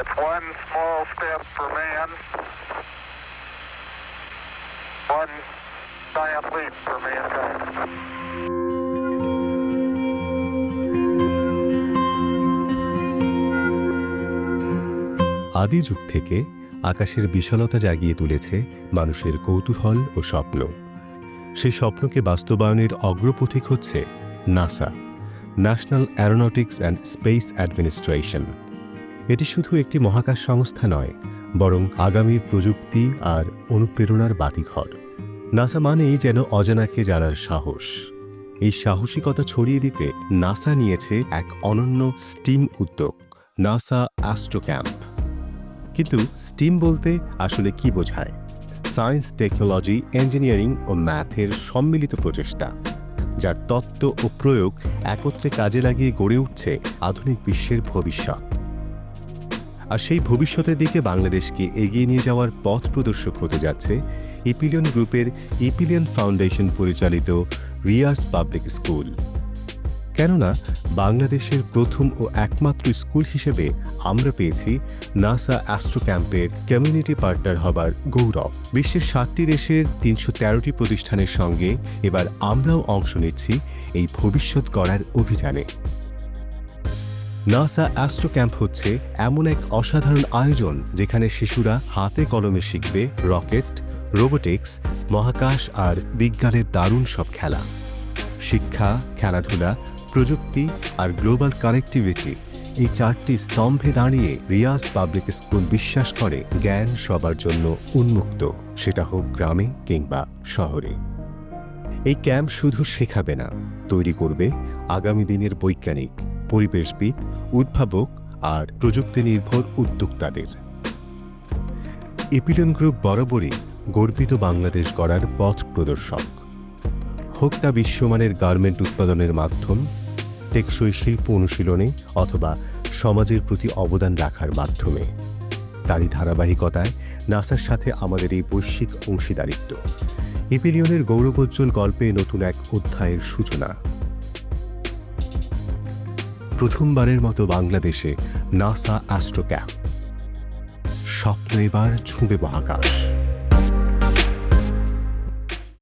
It's one small step for man, one giant leap for mankind. আদি যুগ থেকে আকাশের বিশালতা জাগিয়ে তুলেছে মানুষের কৌতূহল ও স্বপ্ন। সেই স্বপ্নকে বাস্তবায়নের অগ্রপথিক হচ্ছে NASA national aeronautics and space administration এটি শুধু একটি মহাকাশ সংস্থা নয়, বরং আগামী প্রযুক্তি আর অনুপ্রেরণার বাতিঘর। নাসা মানেই যেন অজানাকে জানার সাহস। এই সাহসিকতা ছড়িয়ে দিতে নাসা নিয়েছে এক অনন্য স্টিম উদ্যোগ, নাসা অ্যাস্ট্রো ক্যাম্প কিন্তু স্টিম বলতে আসলে কি বোঝায়? সায়েন্স, টেকনোলজি, ইঞ্জিনিয়ারিং ও ম্যাথের সম্মিলিত প্রচেষ্টা, যার তত্ত্ব ও প্রয়োগ একত্রে কাজে লাগিয়ে গড়ে উঠছে আধুনিক বিশ্বের ভবিষ্যৎ। আর সেই ভবিষ্যতের দিকে বাংলাদেশকে এগিয়ে নিয়ে যাওয়ার পথ প্রদর্শক হতে যাচ্ছে ইপিলিয়ন গ্রুপের ইপিলিয়ন ফাউন্ডেশন পরিচালিত রিয়াস পাবলিক স্কুল কেননা, বাংলাদেশের প্রথম ও একমাত্র স্কুল হিসেবে আমরা পেয়েছি নাসা অ্যাস্ট্রো ক্যাম্পের কমিউনিটি পার্টনার হবার গৌরব। বিশ্বের সাতটি দেশের তিনশো তেরোটি প্রতিষ্ঠানের সঙ্গে এবার আমরাও অংশ নিচ্ছি এই ভবিষ্যৎ গড়ার অভিযানে। নাসা অ্যাস্ট্রো ক্যাম্প হচ্ছে এমন এক অসাধারণ আয়োজন যেখানে শিশুরা হাতে কলমে শিখবে রকেট, রোবোটিক্স, মহাকাশ আর বিজ্ঞানের দারুণ সব খেলা। শিক্ষা, খেলাধুলা, প্রযুক্তি আর গ্লোবাল কানেক্টিভিটি এই চারটি স্তম্ভে দাঁড়িয়ে রিয়াজ পাবলিক স্কুল বিশ্বাস করে জ্ঞান সবার জন্য উন্মুক্ত। সেটা হোক গ্রামে কিংবা শহরে। এই ক্যাম্প শুধু শেখাবে না, তৈরি করবে আগামী দিনের বৈজ্ঞানিক পরিবেশবিদ, উদ্ভাবক আর প্রযুক্তি নির্ভর উদ্যোক্তাদের। এপিলন গ্রুপ বরাবরই গর্বিত বাংলাদেশ গড়ার পথ প্রদর্শক। হোক তা বিশ্বমানের গার্মেন্ট উৎপাদনের মাধ্যম, টেকসই শিল্প অনুশীলনে অথবা সমাজের প্রতি অবদান রাখার মাধ্যমে। তারই ধারাবাহিকতায় নাসার সাথে আমাদের এই বৈশ্বিক অংশীদারিত্ব। এপিরিয়নের গৌরবোজ্জ্বল গল্পে নতুন এক অধ্যায়ের সূচনা। প্রথমবারের মতো বাংলাদেশে নাসা অ্যাস্ট্রো ক্যাম্প স্বপ্ন এবার ছুঁবে মহাকাশ।